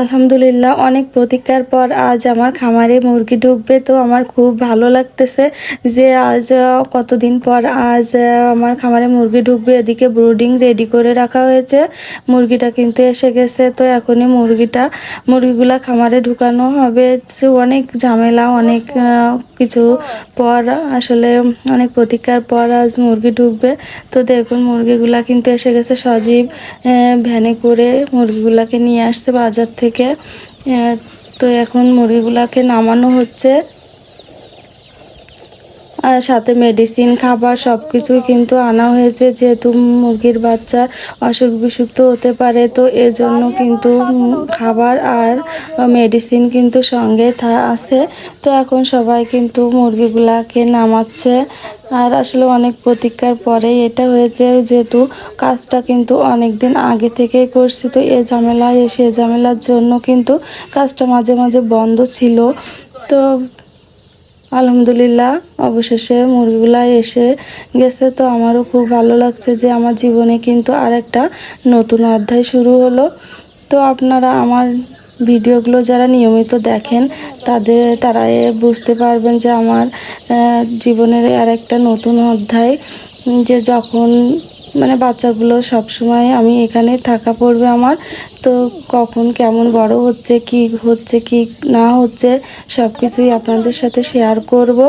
আলহামদুলিল্লাহ, অনেক প্রতীক্ষার পর আজ আমার খামারে মুরগি ঢুকবে। তো আমার খুব ভালো লাগতেছে যে আজ কতদিন পর আজ আমার খামারে মুরগি ঢুকবে। এদিকে ব্রুডিং রেডি করে রাখা হয়েছে। মুরগিটা কিন্তু এসে গেছে। তো এখনই মুরগিটা, মুরগিগুলা খামারে ঢুকানো হবে। অনেক ঝামেলা, অনেক কিছু পর আসলে অনেক প্রতীক্ষার পর আজ মুরগি ঢুকবে। তো দেখুন, মুরগিগুলা কিন্তু এসে গেছে সজীব ভ্যানে করে মুরগিগুলাকে নিয়ে আসছে বাজার আহ, তো এখন মুড়িগুলাকে নামানো হচ্ছে। সাথে মেডিসিন খাবার সব কিছুই কিন্তু আনা হয়েছে, যেহেতু মুরগির বাচ্চা অসুখ বিসুখ তো হতে পারে, তো এজন্য কিন্তু খাবার আর মেডিসিন কিন্তু সঙ্গে আছে। তো এখন সবাই কিন্তু মুরগিগুলাকে নামাচ্ছে। আর আসলে অনেক প্রতীক্ষার পরে এটা হয়েছে, যেহেতু কাজটা কিন্তু অনেক দিন আগে থেকেই করছি, তো এ ঝামেলা এসে ঝামেলার জন্য কিন্তু কাজটা মাঝে মাঝে বন্ধ ছিল। তো আলহামদুলিল্লাহ, অবশেষে মুরগিগুলা এসে গেছে। তো আমারও খুব ভালো লাগছে যে আমার জীবনে কিন্তু আর একটা নতুন অধ্যায় শুরু হলো। তো আপনারা আমার ভিডিওগুলো যারা নিয়মিত দেখেন, তাদের, তারা বুঝতে পারবেন যে আমার জীবনের আর একটা নতুন অধ্যায়। যে যখন মানে বাচ্চাগুলো সব সময় আমি এখানে থাকা পড়বে আমার। তো কখন কেমন বড় হচ্ছে, কি হচ্ছে, কি না হচ্ছে সব কিছুই আপনাদের সাথে শেয়ার করব।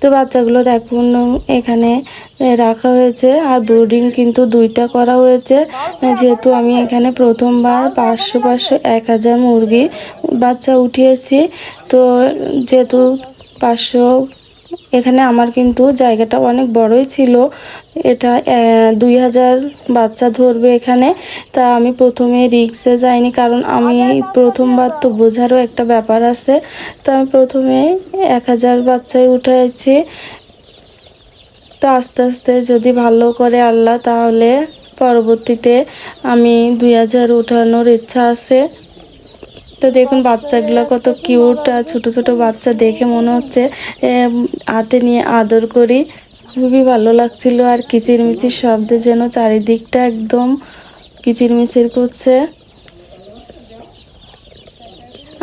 তো বাচ্চাগুলো দেখুন, এখানে রাখা হয়েছে আর ব্রুডিং কিন্তু দুইটা করা হয়েছে। যেহেতু আমি এখানে প্রথমবার পাঁচশো পাঁচশো এক হাজার মুরগি বাচ্চা উঠিয়েছি, তো যেহেতু পাঁচশো এখানে আমার কিন্তু জায়গাটা অনেক বড়ই ছিল। এটা দুই হাজার বাচ্চা ধরবে এখানে। তা আমি প্রথমে রিক্সে যাইনি কারণ আমি প্রথমবার তো। বোঝারও একটা ব্যাপার আছে। তো আমি প্রথমে এক হাজার বাচ্চায় উঠাইছি। তো আস্তে আস্তে যদি ভালো করে আল্লাহ তাহলে পরবর্তীতে আমি দুই হাজার উঠানোর ইচ্ছা আছে। তো দেখুন বাচ্চাগুলো কত কিউট আর ছোট ছোট বাচ্চা দেখে মনে হচ্ছে হাতে নিয়ে আদর করি। খুবই ভালো লাগছিল, আর কিচিরমিচির শব্দে যেন চারিদিকটা একদম কিচিরমিচির করছে।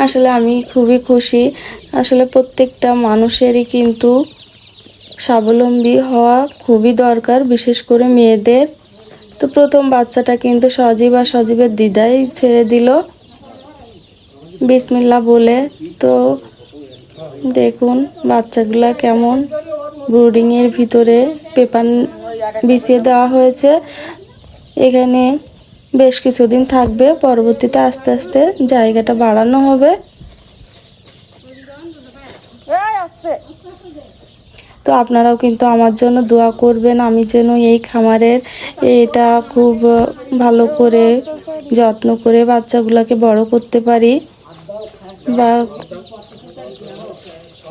আসলে আমি খুবই খুশি। আসলে প্রত্যেকটা মানুষেরই কিন্তু স্বাবলম্বী হওয়া খুবই দরকার, বিশেষ করে মেয়েদের। তো প্রথম বাচ্চাটা কিন্তু সজীব আর সজীবের দিদাই ছেড়ে দিল। বিসমিল্লা বলে তো দেখুন বাচ্চাগুলা কেমন ব্রুডিংয়ের ভিতরে পেপার বিছিয়ে দেওয়া হয়েছে। এখানে বেশ কিছুদিন থাকবে পরবর্তীতে আস্তে আস্তে জায়গাটা বাড়ানো হবে। তো আপনারাও কিন্তু আমার জন্য দোয়া করবেন আমি যেন এই খামারের এটা খুব ভালো করে যত্ন করে বাচ্চাগুলোকে বড় করতে পারি। বা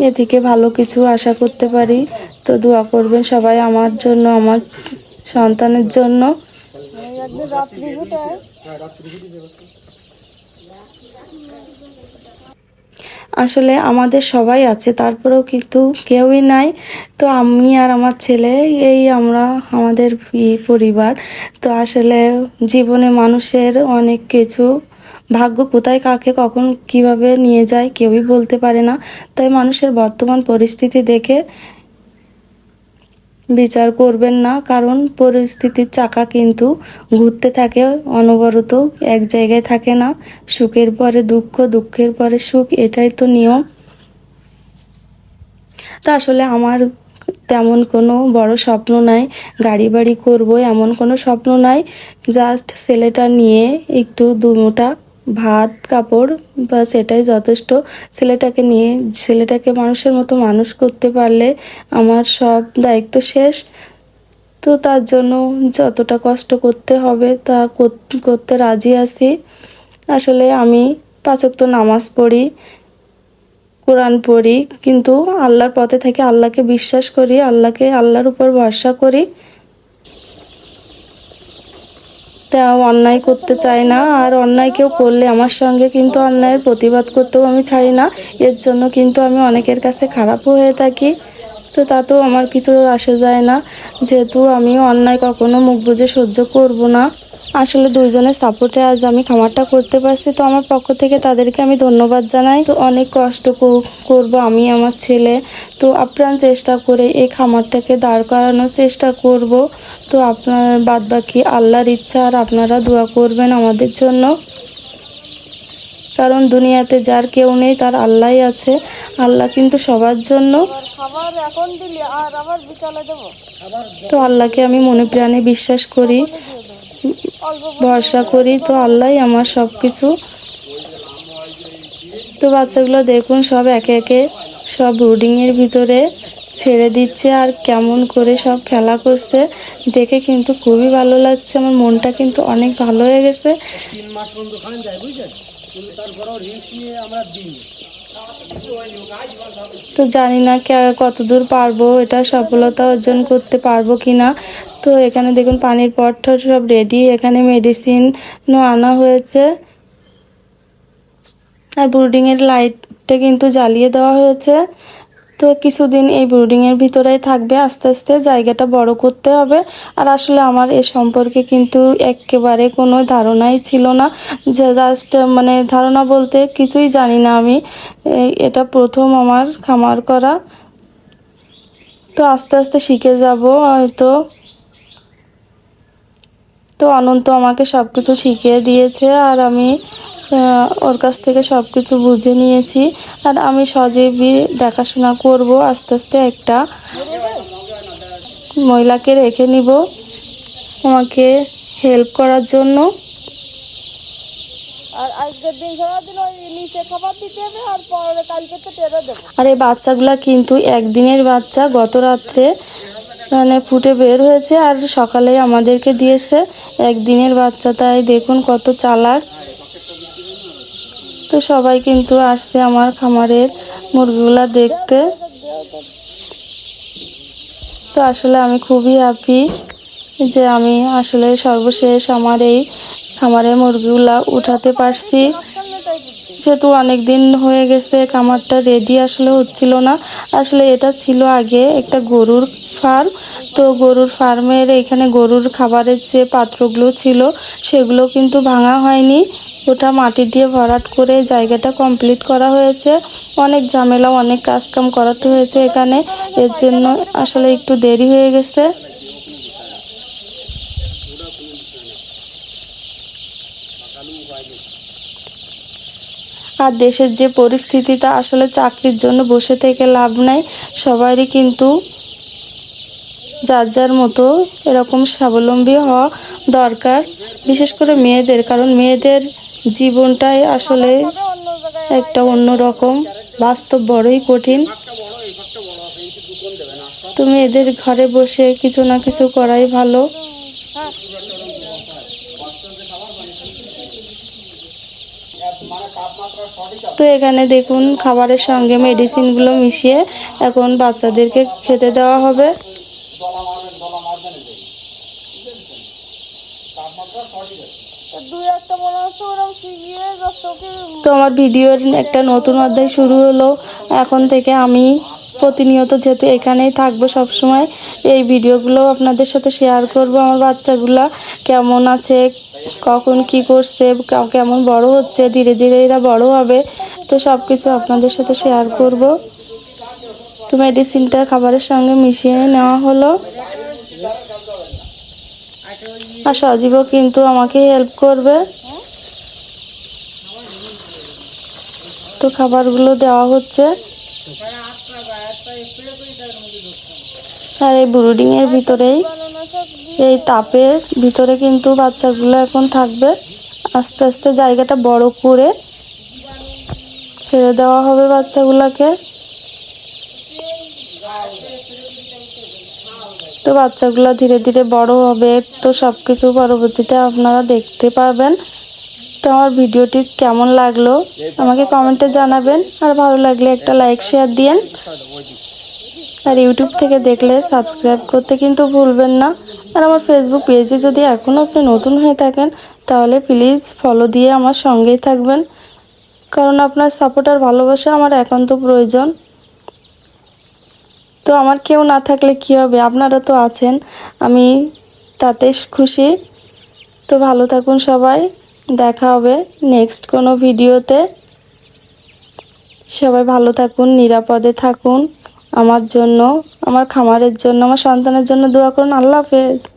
এ থেকে ভালো কিছু আশা করতে পারি, তো দোয়া করবেন সবাই আমার জন্য, আমার সন্তানের জন্য। আসলে আমাদের সবাই আছে, তারপরেও কিন্তু কেউই নাই। তো আমি আর আমার ছেলে, এই আমরা, আমাদের পরিবার। তো আসলে জীবনে মানুষের অনেক কিছু ভাগ্য কোথায়, কাকে কখন কীভাবে নিয়ে যায় কেউই বলতে পারে না। তাই মানুষের বর্তমান পরিস্থিতি দেখে বিচার করবেন না, কারণ পরিস্থিতির চাকা কিন্তু ঘুরতে থাকে, অনবরত এক জায়গায় থাকে না। সুখের পরে দুঃখ, দুঃখের পরে সুখ, এটাই তো নিয়ম। তা আসলে আমার তেমন কোনো বড় স্বপ্ন নাই গাড়ি বাড়ি করব এমন কোনো স্বপ্ন নাই। জাস্ট ছেলেটা নিয়ে একটু দুমোটা ভাত, কাপড় বা সেটাই যথেষ্ট। ছেলেটাকে নিয়ে, ছেলেটাকে মানুষের মতো মানুষ করতে পারলে আমার সব দায়িত্ব শেষ। তো তার জন্য যতটা কষ্ট করতে হবে তা করতে রাজি আছি। আসলে আমি পাঁচক্ত নামাজ পড়ি, কোরআন পড়ি, কিন্তু আল্লাহর পথে থেকে আল্লাহকে বিশ্বাস করি, আল্লাহকে, আল্লাহর উপর ভরসা করি। তা অন্যায় করতে চাই না। আর অন্যায় কেউ করলে আমার সঙ্গে কিন্তু অন্যায়ের প্রতিবাদ করতেও আমি ছাড়ি না। এর জন্য কিন্তু আমি অনেকের কাছে খারাপও হয়ে থাকি। তো তাতেও আমার কিছু আসে যায় না। যেহেতু আমি অন্যায় কখনো মুখ বুজে সহ্য করব না। আসলে দুইজনের সাপোর্টে আজ আমি খামারটা করতে পারছি। তো আমার পক্ষ থেকে তাদেরকে আমি ধন্যবাদ জানাই। তো অনেক কষ্ট করব আমি আমার ছেলে। তো আপ্রাণ চেষ্টা করে এই খামারটাকে দাঁড় করানোর চেষ্টা করব। তো আপনার বাদ বাকি আল্লাহর ইচ্ছা আর আপনারা দোয়া করবেন আমাদের জন্য। কারণ দুনিয়াতে যার কেউ নেই, তার আল্লাহই আছে। আল্লাহ কিন্তু সবার জন্য। তো আল্লাহকে আমি মনে প্রাণে বিশ্বাস করি, ভরসা করি, তো আল্লাহই আমার সব কিছু তো বাচ্চাগুলো দেখুন, সব একে একে সব ব্রুডিংয়ের ভিতরে ছেড়ে দিচ্ছে আর কেমন করে সব খেলা করছে। দেখে কিন্তু খুবই ভালো লাগছে, আমার মনটা কিন্তু অনেক ভালো হয়ে গেছে। তো জানি না কতদূর পারব, এটা সফলতা অর্জন করতে পারব কি না তো এখানে দেখুন, পানির পট সব রেডি এখানে মেডিসিনও আনা হয়েছে। আর ব্রুডিংয়ের লাইটটা কিন্তু জ্বালিয়ে দেওয়া হয়েছে। তো কিছুদিন এই ব্রুডিংয়ের ভিতরেই থাকবে। আস্তে আস্তে জায়গাটা বড় করতে হবে। আর আসলে আমার এ সম্পর্কে কিন্তু একেবারে কোনো ধারণাই ছিল না। যে জাস্ট মানে ধারণা বলতে কিছুই জানি না আমি। এটা প্রথম আমার খামার করা। তো আস্তে আস্তে শিখে যাব হয়তো। তো অনন্ত আমাকে সব কিছু শিখিয়ে দিয়েছে। আর আমি ওর কাছ থেকে সব কিছু বুঝে নিয়েছি। আর আমি সজীবই দেখাশোনা করব আস্তে আস্তে একটা। মহিলাকে রেখে নিব আমাকে হেল্প করার জন্য। আর এই বাচ্চাগুলা কিন্তু একদিনের বাচ্চা গত রাত্রে মানে ফুটে বের হয়েছে আর সকালে আমাদেরকে দিয়েছে। একদিনের বাচ্চা তাই দেখুন কত চালাক। তো সবাই কিন্তু আসছে আমার খামারের মুরগিগুলা দেখতে। তো আসলে আমি খুবই হ্যাপি যে আমি আসলে সর্বশেষ আমার এই খামারের মুরগিগুলা উঠাতে পারছি। যেহেতু অনেক দিন হয়ে গেছে, খামারটা রেডি আসলে হচ্ছিল না। আসলে এটা ছিল আগে একটা গরুর ফার্ম তো গরুর ফার্মের এখানে গরুর খাবারের যে পাত্রগুলো ছিল, সেগুলো কিন্তু ভাঙা হয়নি। ওটা মাটি দিয়ে ভরাট করে জায়গাটা কমপ্লিট করা হয়েছে। অনেক ঝামেলা, অনেক কাজকাম করাতে হয়েছে এখানে। এর জন্য আসলে একটু দেরি হয়ে গেছে। আর দেশের যে পরিস্থিতি তা আসলে চাকরির জন্য বসে থেকে লাভ নাই। সবারই কিন্তু যার যার মতো এরকম স্বাবলম্বী হওয়া দরকার। বিশেষ করে মেয়েদের, কারণ মেয়েদের জীবনটাই আসলে একটা অন্য রকম, বাস্তব বড়ই কঠিন। তুমি এদের ঘরে বসে কিছু না কিছু করাই ভালো। তো এখানে দেখুন, খাবারের সঙ্গে মেডিসিনগুলো মিশিয়ে এখন বাচ্চাদেরকে খেতে দেওয়া হবে। তো আমার ভিডিওর একটা নতুন অধ্যায় শুরু হলো। এখন থেকে আমি প্রতিনিয়ত যেহেতু এখানেই থাকব সব সময় এই ভিডিওগুলো আপনাদের সাথে শেয়ার করব। আমার বাচ্চাগুলা কেমন আছে, কখন কি করছে কেমন বড় হচ্ছে, ধীরে ধীরে এরা বড় হবে, তো সব কিছু আপনাদের সাথে শেয়ার করব। তো মেডিসিনটা খাবারের সঙ্গে মিশিয়ে নেওয়া হলো। আর সজীবও কিন্তু আমাকে হেল্প করবে। তো খাবারগুলো দেওয়া হচ্ছে। আর এই ব্রুডিং এর ভিতরেই, এই তাপের ভিতরে কিন্তু বাচ্চাগুলো এখন থাকবে। আস্তে আস্তে জায়গাটা বড় করে ছেড়ে দেওয়া হবে বাচ্চাগুলোকে। তো বাচ্চাগুলো ধীরে ধীরে বড় হবে, তো সব কিছু পরবর্তীতে আপনারা দেখতে পাবেন তো আমার ভিডিওটি কেমন লাগল আমাকে কমেন্টে জানাবেন, আর ভালো লাগলে একটা লাইক, শেয়ার দিয়েন। আর ইউটিউব থেকে দেখলে সাবস্ক্রাইব করতে কিন্তু ভুলবেন না। আর আমার ফেসবুক পেজে যদি এখনও আপনি নতুন হয়ে থাকেন, তাহলে প্লিজ ফলো দিয়ে আমার সঙ্গেই থাকবেন। কারণ আপনার সাপোর্ট আর ভালোবাসা আমার একান্ত প্রয়োজন। তো আমার কেউ না থাকলে কি হবে? আপনারা তো আছেন। আমি তাতে খুশি। তো ভালো থাকুন সবাই। দেখা হবে নেক্সট কোনো ভিডিওতে। সবাই ভালো থাকুন, নিরাপদে থাকুন। আমার জন্য, আমার খামারের জন্য, আমার সন্তানের জন্য দোয়া করুন। আল্লাহ হাফেজ।